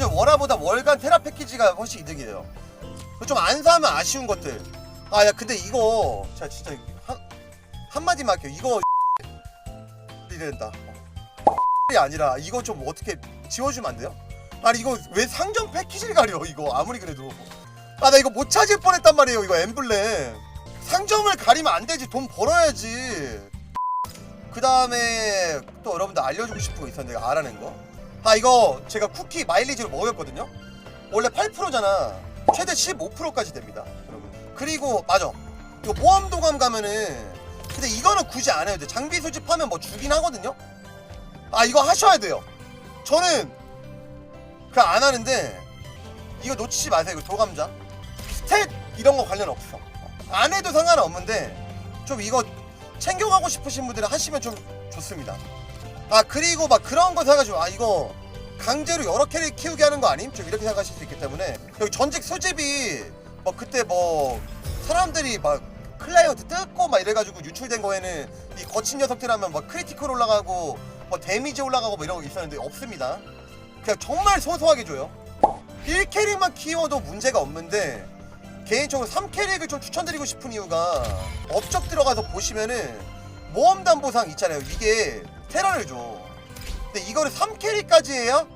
심지어 월화보다 월간 테라 패키지가 훨씬 이득이에요. 좀 안 사면 아쉬운 것들. 아 야 근데 이거 자 진짜 한 한마디만 할게요. 이거 이된다. 이 아니라 이거 좀 어떻게 지워주면 안 돼요? 아니 이거 왜 상점 패키지를 가려 이거 아무리 그래도 아 나 이거 못 찾을 뻔했단 말이에요 이거 엠블렘 상점을 가리면 안 되지 돈 벌어야지 그 다음에 또 여러분들 알려주고 싶은 거 있었는데 알아낸 거 아 이거 제가 쿠키 마일리지로 먹였거든요. 원래 8%잖아. 최대 15%까지 됩니다 그리고 맞아. 이거 모험도감 가면은 근데 이거는 굳이 안 해도 돼. 장비 수집하면 뭐 주긴 하거든요? 아 이거 하셔야 돼요. 저는 그냥 안 하는데 이거 놓치지 마세요 이거 도감자. 스탯 이런 거 관련 없어. 안 해도 상관은 없는데 좀 이거 챙겨가고 싶으신 분들은 하시면 좀 좋습니다 아 그리고 막 그런 거 생각하시면 아 이거 강제로 여러 캐릭 키우게 하는 거 아님? 좀 이렇게 생각하실 수 있기 때문에. 여기 전직 소집이 뭐 그때 뭐 사람들이 막 클라이언트 뜯고 막 이래가지고 유출된 거에는 이 거친 녀석들 하면 막 크리티컬 올라가고 뭐 데미지 올라가고 뭐 이런 거 있었는데 없습니다. 그냥 정말 소소하게 줘요. 1캐릭만 키워도 문제가 없는데 개인적으로 3캐릭을 좀 추천드리고 싶은 이유가 업적 들어가서 보시면은 모험담 보상 있잖아요. 이게 테러를 줘. 근데 이거를 3캐릭까지 해야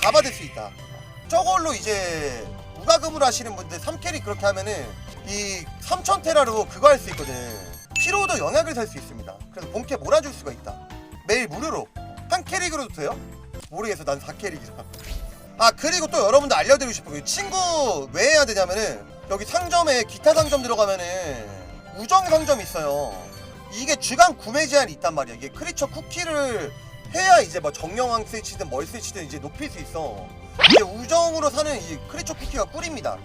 다 받을 수 있다. 저걸로 이제 무과금으로 하시는 분들 3캐릭 그렇게 하면은 이3000 테라로 그거 할 수 있거든. 피로도 영약을 살 수 있습니다. 그래서 본캐 몰아줄 수가 있다. 매일 무료로. 한 캐릭으로도 돼요? 모르겠어. 난 4캐릭이라. 아 그리고 또 여러분들 알려드리고 싶은 게 친구 왜 해야 되냐면은 여기 상점에 기타 상점 들어가면은 우정 상점 있어요 이게 주간 구매 제한이 있단 말이야. 이게 크리처 쿠키를 해야 이제 뭐 정령왕 스위치든 뭘 스위치든 이제 높일 수 있어. 이게 우정으로 사는 이 크리처 쿠키가 꿀입니다.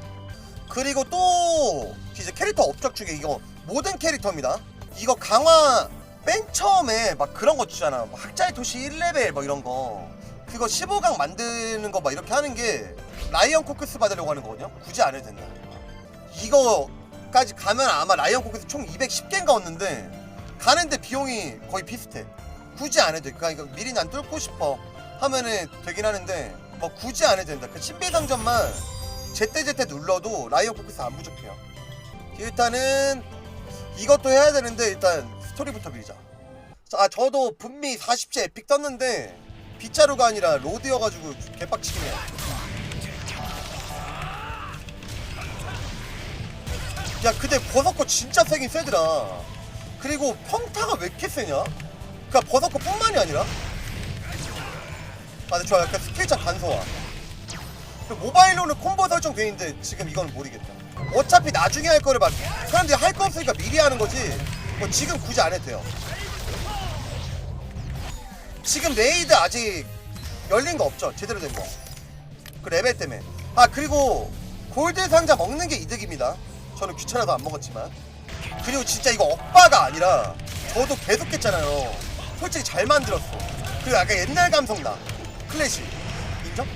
그리고 또 이제 캐릭터 업적 중에 이거 모든 캐릭터입니다. 이거 강화 맨 처음에 막 그런 거 주잖아. 막 학자의 도시 1레벨 뭐 이런 거. 그거 15강 만드는 거 막 이렇게 하는 게 라이언 코크스 받으려고 하는 거거든요. 굳이 안 해도 된다. 이거까지 가면 아마 라이언 코크스 총 210개인가 얻는데 가는데 비용이 거의 비슷해. 굳이 안 해도 돼. 그러니까 미리 난 뚫고 싶어 하면은 되긴 하는데 뭐 굳이 안 해도 된다. 그 신비 상점만 제때제때 눌러도 라이언 코크스 안 부족해요. 일단은 이것도 해야 되는데 일단 스토리부터 밀자. 아 저도 분미 40째 에픽 떴는데 빗자루가 아니라 로드여가지고 개빡치긴 해요. 야 근데 버섯거 진짜 세긴 세더라 그리고 평타가 왜 이렇게 세냐? 그니까 버섯거 뿐만이 아니라. 아 근데 저 약간 스킬창 간소화. 그리고 모바일로는 콤보 설정 돼 있는데 지금 이건 모르겠다. 어차피 나중에 할 거를 막 사람들이 할 거 없으니까 미리 하는 거지. 뭐 지금 굳이 안 해도 돼요. 지금 레이드 아직 열린 거 없죠? 제대로 된 거. 그 레벨 때문에. 아 그리고 골드 상자 먹는 게 이득입니다. 저는 귀찮아서 안 먹었지만 그리고 진짜 이거 억바가 아니라 저도 계속 했잖아요. 솔직히 잘 만들었어. 그리고 약간 옛날 감성 나. 클래식. 인정?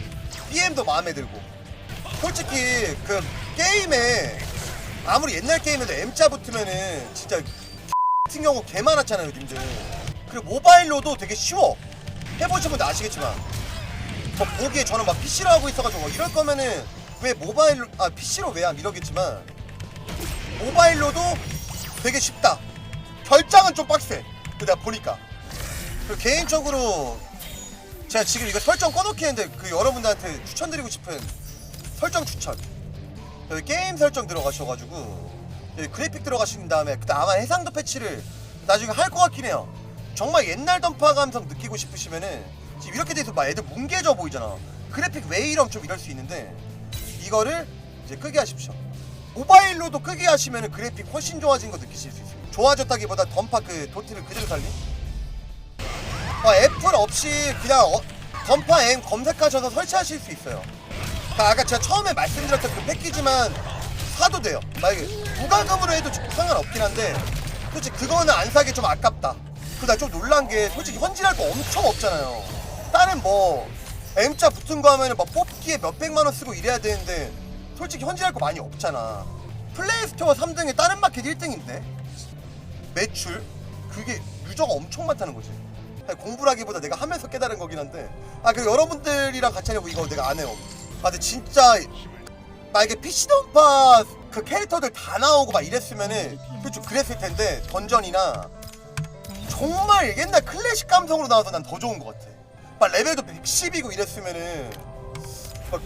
BM도 마음에 들고. 솔직히 그 게임에 아무리 옛날 게임에도 M자 붙으면은 진짜 같은 경우 개 많았잖아요 님들. 그리고 모바일로도 되게 쉬워. 해보신 분들 아시겠지만. 뭐 보기에 저는 막 PC로 하고 있어가지고 이럴 거면은 왜 모바일로 아 PC로 왜안 이러겠지만 모바일로도 되게 쉽다. 결장은 좀 빡세. 그 내가 보니까. 개인적으로 제가 지금 이거 설정 꺼놓기 했는데 그 여러분들한테 추천드리고 싶은 설정 추천. 여기 게임 설정 들어가셔가지고 여기 그래픽 들어가신 다음에 그때 아마 해상도 패치를 나중에 할 것 같긴 해요. 정말 옛날 던파 감성 느끼고 싶으시면은 지금 이렇게 돼서 막 애들 뭉개져 보이잖아. 그래픽 왜 이럼 좀 이럴 수 있는데 이거를 이제 끄게 하십시오 모바일로도 끄게 하시면 그래픽 훨씬 좋아진 거 느끼실 수 있습니다. 좋아졌다기보다 던파 그 도트를 그대로 살린? 아, 애플 없이 그냥 어, 던파 M 검색하셔서 설치하실 수 있어요. 그러니까 아까 제가 처음에 말씀드렸던 그 패키지만 사도 돼요. 만약에 무과금으로 해도 상관없긴 한데 솔직히 그거는 안 사기 좀 아깝다. 나좀 놀란 게 솔직히 현질할 거 엄청 없잖아요. 다른 뭐 M자 붙은 거 하면은 막 뽑기에 몇 백만 원 쓰고 이래야 되는데 솔직히 현질할 거 많이 없잖아. 플레이스토어 3등에 다른 마켓 1등인데? 매출? 그게 유저가 엄청 많다는 거지. 공부라기보다 내가 하면서 깨달은 거긴 한데. 아 그리고 여러분들이랑 같이 하려고 이거 내가 안 해요. 아 근데 진짜 막 이게 PC 던파 그 캐릭터들 다 나오고 막 이랬으면은 그좀 그랬을 텐데 던전이나 정말 옛날 클래식 감성으로 나와서 난 더 좋은 것 같아. 막 레벨도 110이고 이랬으면은 막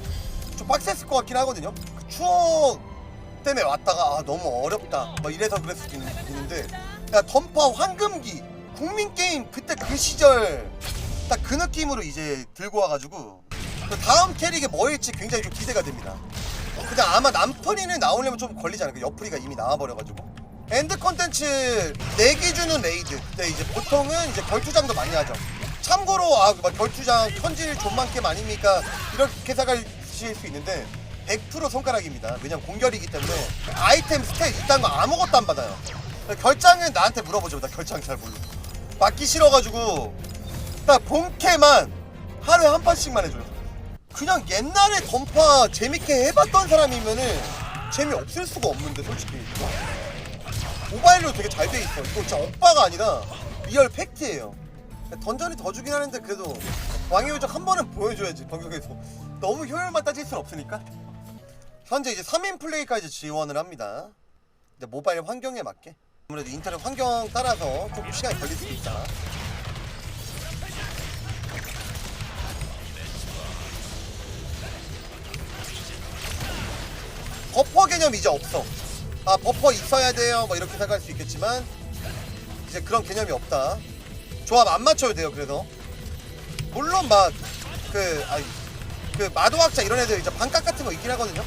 좀 빡셌을 것 같긴 하거든요. 그 추억 때문에 왔다가 아 너무 어렵다. 막 이래서 그랬을 수도 있는- 있는데 야 던파 황금기 국민 게임 그때 그 시절 딱 그 느낌으로 이제 들고 와가지고 그 다음 캐릭이 뭐일지 굉장히 좀 기대가 됩니다. 근데 아마 남편이는 나오려면 좀 걸리지 않을까? 옆프리가 이미 나와버려가지고. 엔드 컨텐츠 내 기준은 레이드. 근데 이제 보통은 이제 결투장도 많이 하죠. 참고로 아막 결투장 현질 존만캠 아닙니까? 이렇게 생각 하실 수 있는데 100% 손가락입니다. 왜냐면 공결이기 때문에 아이템 스탯 이딴 거 아무것도 안 받아요. 결장은 나한테 물어보죠. 나 결장 잘 몰라. 받기 싫어가지고 딱 본캐만 하루에 한 판씩만 해줘요. 그냥 옛날에 던파 재밌게 해봤던 사람이면은 재미없을 수가 없는데 솔직히 모바일로 되게 잘 돼 있어 이거 진짜 오빠가 아니라 리얼 팩트예요 던전이 더 주긴 하는데 그래도 왕의 요정 한 번은 보여줘야지 방송에서 너무 효율만 따질 순 없으니까 현재 이제 3인 플레이까지 지원을 합니다 이제 모바일 환경에 맞게 아무래도 인터넷 환경 따라서 조금 시간이 걸릴 수도 있다 버퍼 개념 이제 없어. 아 버퍼 있어야 돼요. 뭐 이렇게 생각할 수 있겠지만 이제 그런 개념이 없다. 조합 안 맞춰도 돼요. 그래서 물론 막 그 아니 그 마도학자 이런 애들 이제 반값 같은 거 있긴 하거든요.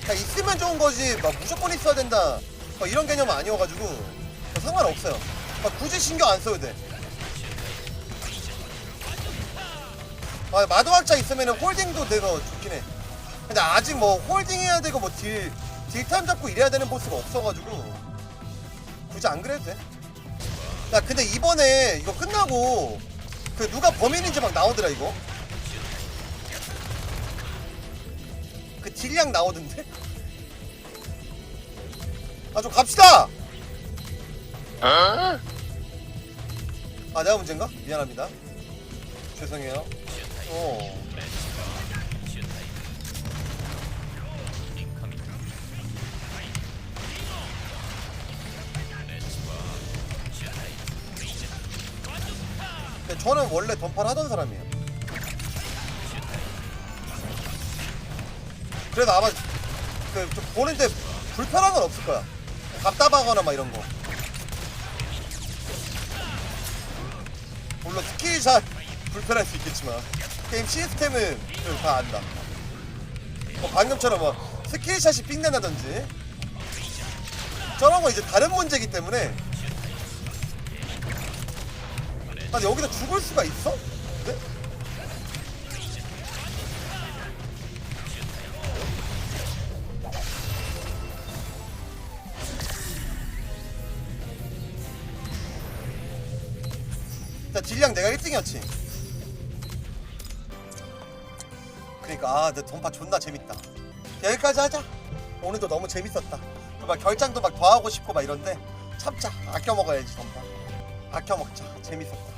그냥 있으면 좋은 거지. 막 무조건 있어야 된다. 막 이런 개념은 아니어가지고 뭐 상관없어요. 막 굳이 신경 안 써도 돼. 아, 마도학자 있으면 홀딩도 돼서 좋긴 해. 근데 아직 뭐 홀딩 해야 되고 뭐 딜, 딜타임 잡고 이래야 되는 보스가 없어가지고 굳이 안 그래도 돼. 야 근데 이번에 이거 끝나고 그 누가 범인인지 막 나오더라 이거. 그 딜량 나오던데? 아 좀 갑시다! 아 내가 문제인가? 미안합니다. 죄송해요. 어. 저는 원래 던파를 하던 사람이에요. 그래서 아마 그좀 보는데 불편한 건 없을 거야. 답답하거나 막 이런 거. 물론 스킬샷 불편할 수 있겠지만 게임 시스템은 좀 다 안다. 뭐 방금처럼 뭐 스킬샷이 삥난다든지 저런 거 이제 다른 문제이기 때문에 아 여기서 죽을 수가 있어? 네? 자 딜량 내가 1등이었지. 그러니까 아내 던파 존나 재밌다. 여기까지 하자. 오늘도 너무 재밌었다. 막 결장도 막 더 하고 싶고 막 이런데 참자. 아껴 먹어야지 던파. 아껴 먹자. 재밌었다